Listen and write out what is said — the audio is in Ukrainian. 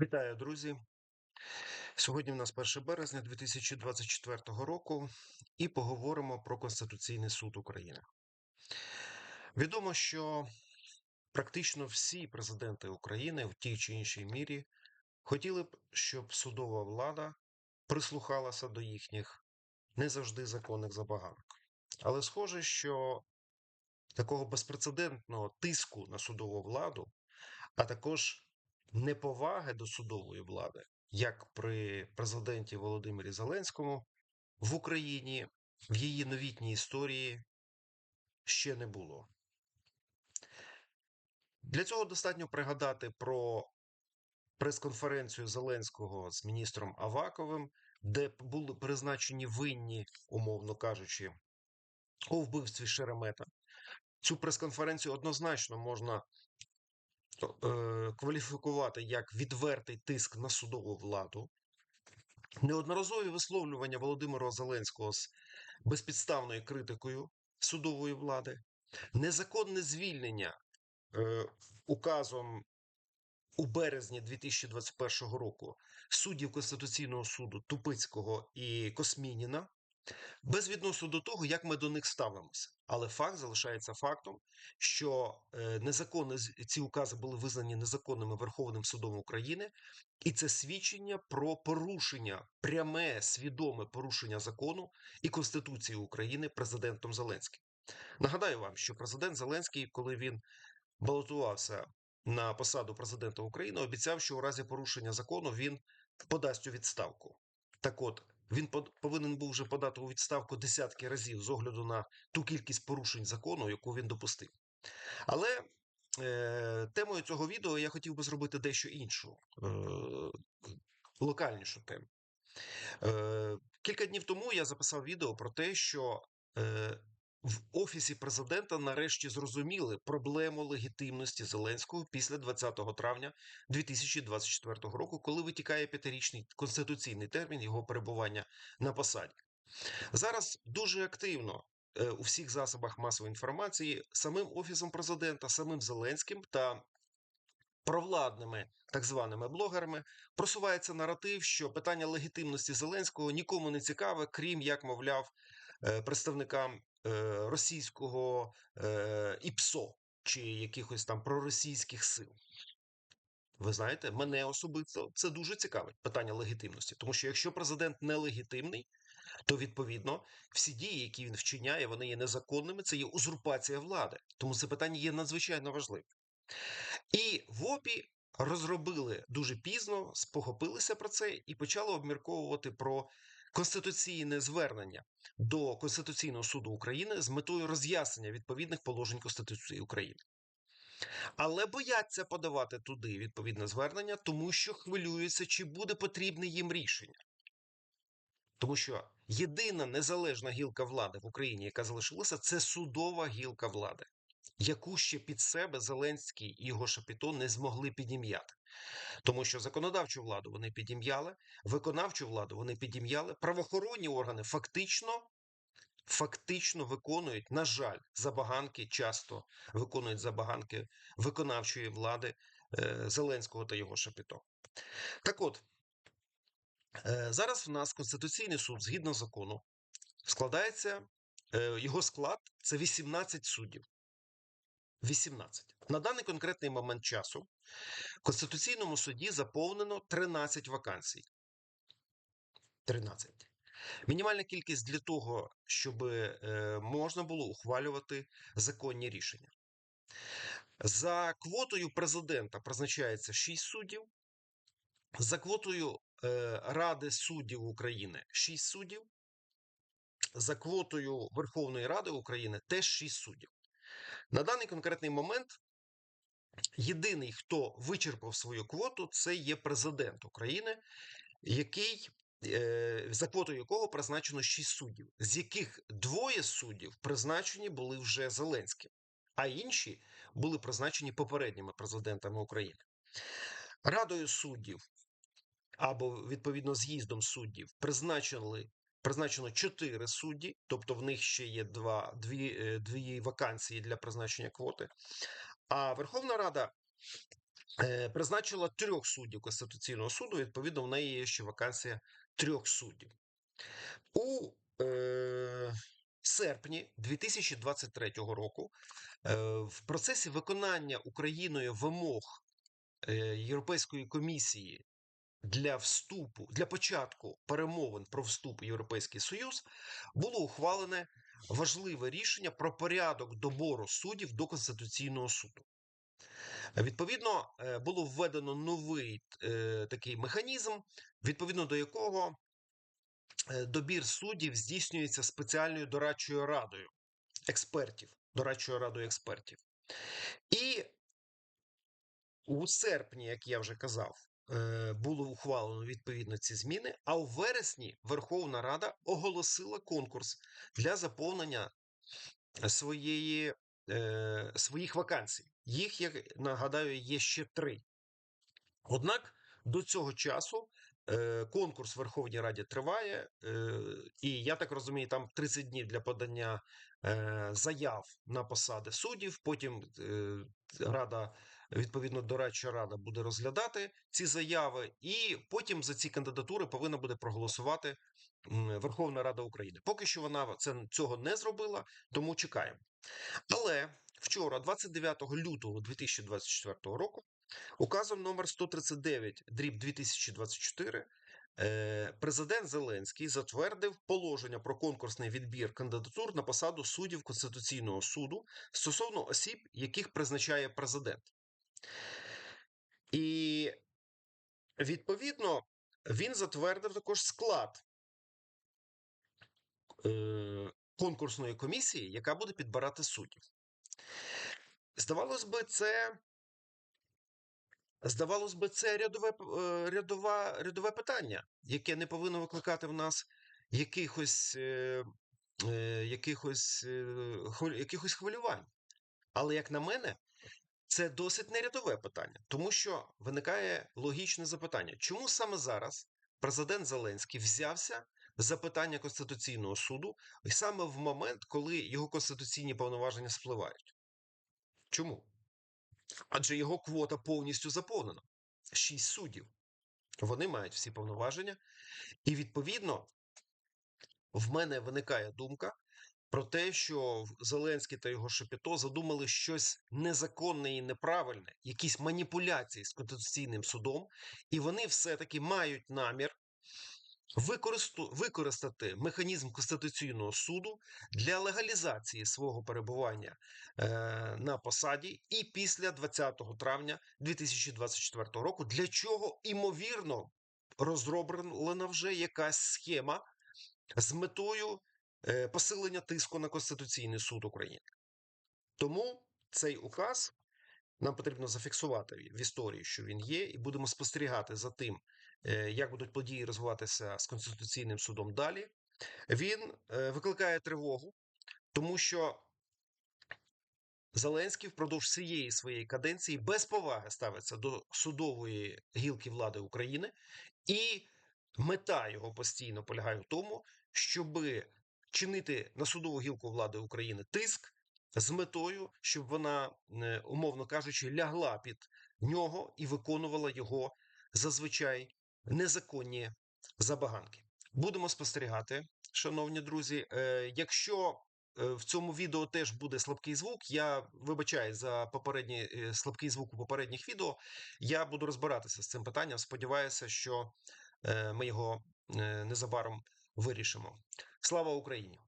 Вітаю, друзі! Сьогодні в нас 1 березня 2024 року, і поговоримо про Конституційний суд України. Відомо, що практично всі президенти України в тій чи іншій мірі хотіли б, щоб судова влада прислухалася до їхніх не завжди законних забаганок. Але схоже, що такого безпрецедентного тиску на судову владу, а також неповаги до судової влади, як при президенті Володимирі Зеленському, в Україні в її новітній історії ще не було. Для цього достатньо пригадати про прес-конференцію Зеленського з міністром Аваковим, де були призначені винні, умовно кажучи, у вбивстві Шеремета. Цю прес-конференцію однозначно можна е, кваліфікувати як відвертий тиск на судову владу. Неодноразові висловлювання Володимира Зеленського з безпідставною критикою судової влади, незаконне звільнення е, указом у березні 2021 року суддів Конституційного суду Тупицького і Космініна без відносу до того, як ми до них ставимося. Але факт залишається фактом, що е, незаконно ці укази були визнані незаконними Верховним судом України, і це свідчення про порушення, пряме свідоме порушення закону і Конституції України президентом Зеленським. Нагадаю вам, що президент Зеленський, коли він балотувався на посаду президента України, обіцяв, що у разі порушення закону він подасть у відставку. Так от він повинен був вже подати у відставку десятки разів з огляду на ту кількість порушень закону, яку він допустив. Але е, темою цього відео я хотів би зробити дещо іншу, е, локальнішу тему. Е, Кілька днів тому я записав відео про те, що е, в офісі президента нарешті зрозуміли проблему легітимності Зеленського після 20 травня 2024 року, коли витікає п'ятирічний конституційний термін його перебування на посаді. Зараз дуже активно е, у всіх засобах масової інформації самим офісом президента, самим Зеленським та провладними так званими блогерами просувається наратив, що питання легітимності Зеленського нікому не цікаве, крім як мовляв. Е, представникам російського е, ІПСО чи якихось там проросійських сил. Ви знаєте, мене особисто це дуже цікавить питання легітимності, тому що якщо президент нелегітимний, то відповідно всі дії, які він вчиняє, вони є незаконними. Це є узурпація влади. Тому це питання є надзвичайно важливим. І в ОПІ розробили дуже пізно, спохопилися про це і почали обмірковувати про конституційне звернення до Конституційного суду України з метою роз'яснення відповідних положень Конституції України. Але бояться подавати туди відповідне звернення, тому що хвилюються, чи буде потрібне їм рішення. Тому що єдина незалежна гілка влади в Україні, яка залишилася, це судова гілка влади, яку ще під себе Зеленський і його Шапіто не змогли підім'яти. Тому що законодавчу владу вони підім'яли, виконавчу владу вони підім'яли, правоохоронні органи фактично фактично виконують, на жаль, забаганки часто виконують забаганки виконавчої влади е, Зеленського та його шапіто. Так от, е, зараз в нас Конституційний суд, згідно закону, складається е, його склад це 18 суддів. 18. На даний конкретний момент часу в Конституційному суді заповнено 13 вакансій. 13. Мінімальна кількість для того, щоб е, можна було ухвалювати законні рішення. За квотою президента призначається 6 суддів. За квотою е, Ради суддів України 6 суддів. За квотою Верховної Ради України теж 6 суддів. На даний конкретний момент єдиний, хто вичерпав свою квоту, це є президент України, який е, за квотою якого призначено 6 суддів, з яких двоє суддів призначені були вже Зеленським, а інші були призначені попередніми президентами України. Радою суддів або відповідно з'їздом суддів призначили Призначено чотири судді, тобто в них ще є два, дві, е, дві вакансії для призначення квоти. А Верховна Рада е, призначила трьох суддів Конституційного суду. Відповідно, в неї є ще вакансія трьох суддів. У е, серпні 2023 року е, в процесі виконання Україною вимог е, Європейської комісії для вступу для початку перемовин про вступ у Європейський Союз було ухвалене важливе рішення про порядок добору суддів до Конституційного суду. Відповідно, е, було введено новий е, такий механізм, відповідно до якого е, добір суддів здійснюється спеціальною дорадчою радою експертів, дорадчою радою експертів. І у серпні, як я вже казав, було ухвалено відповідно ці зміни. А у вересні Верховна Рада оголосила конкурс для заповнення своєї, е, своїх вакансій. Їх, я нагадаю, є ще три. Однак до цього часу е, конкурс в Верховній Раді триває, е, і я так розумію, там 30 днів для подання е, заяв на посади суддів. Потім е, Рада, відповідно, дорадча рада буде розглядати ці заяви, і потім за ці кандидатури повинна буде проголосувати Верховна Рада України. Поки що вона це цього не зробила, тому чекаємо. Але вчора, 29 лютого 2024 року, указом номер 139 дріб 2024 е, президент Зеленський затвердив положення про конкурсний відбір кандидатур на посаду суддів Конституційного суду стосовно осіб, яких призначає президент. І відповідно він затвердив також склад е, конкурсної комісії, яка буде підбирати суддів. Здавалось би, це. Здавалось би, це рядове, е, рядова, рядове питання, яке не повинно викликати в нас якихось, е, е, якихось, е, якихось хвилювань. Але, як на мене, це досить не рядове питання, тому що виникає логічне запитання: чому саме зараз президент Зеленський взявся за питання Конституційного суду саме в момент, коли його конституційні повноваження спливають? Чому? Адже його квота повністю заповнена. Шість суддів. Вони мають всі повноваження. І відповідно в мене виникає думка про те, що Зеленський та його Шепіто задумали щось незаконне і неправильне, якісь маніпуляції з Конституційним судом, і вони все-таки мають намір використати механізм Конституційного суду для легалізації свого перебування е, на посаді і після 20 травня 2024 року, для чого імовірно розроблена вже якась схема з метою посилення тиску на Конституційний суд України. Тому цей указ нам потрібно зафіксувати в історії, що він є, і будемо спостерігати за тим, е, як будуть події розвиватися з Конституційним судом далі. Він е, викликає тривогу, тому що Зеленський впродовж всієї своєї каденції без поваги ставиться до судової гілки влади України, і мета його постійно полягає в тому, щоби чинити на судову гілку влади України тиск з метою, щоб вона, е, умовно кажучи, лягла під нього і виконувала його зазвичай незаконні забаганки. Будемо спостерігати, шановні друзі. Е, Якщо е, в цьому відео теж буде слабкий звук, я вибачаю за попередній е, слабкий звук у попередніх відео. Я буду розбиратися з цим питанням. Сподіваюся, що ми його незабаром вирішимо. Слава Україні!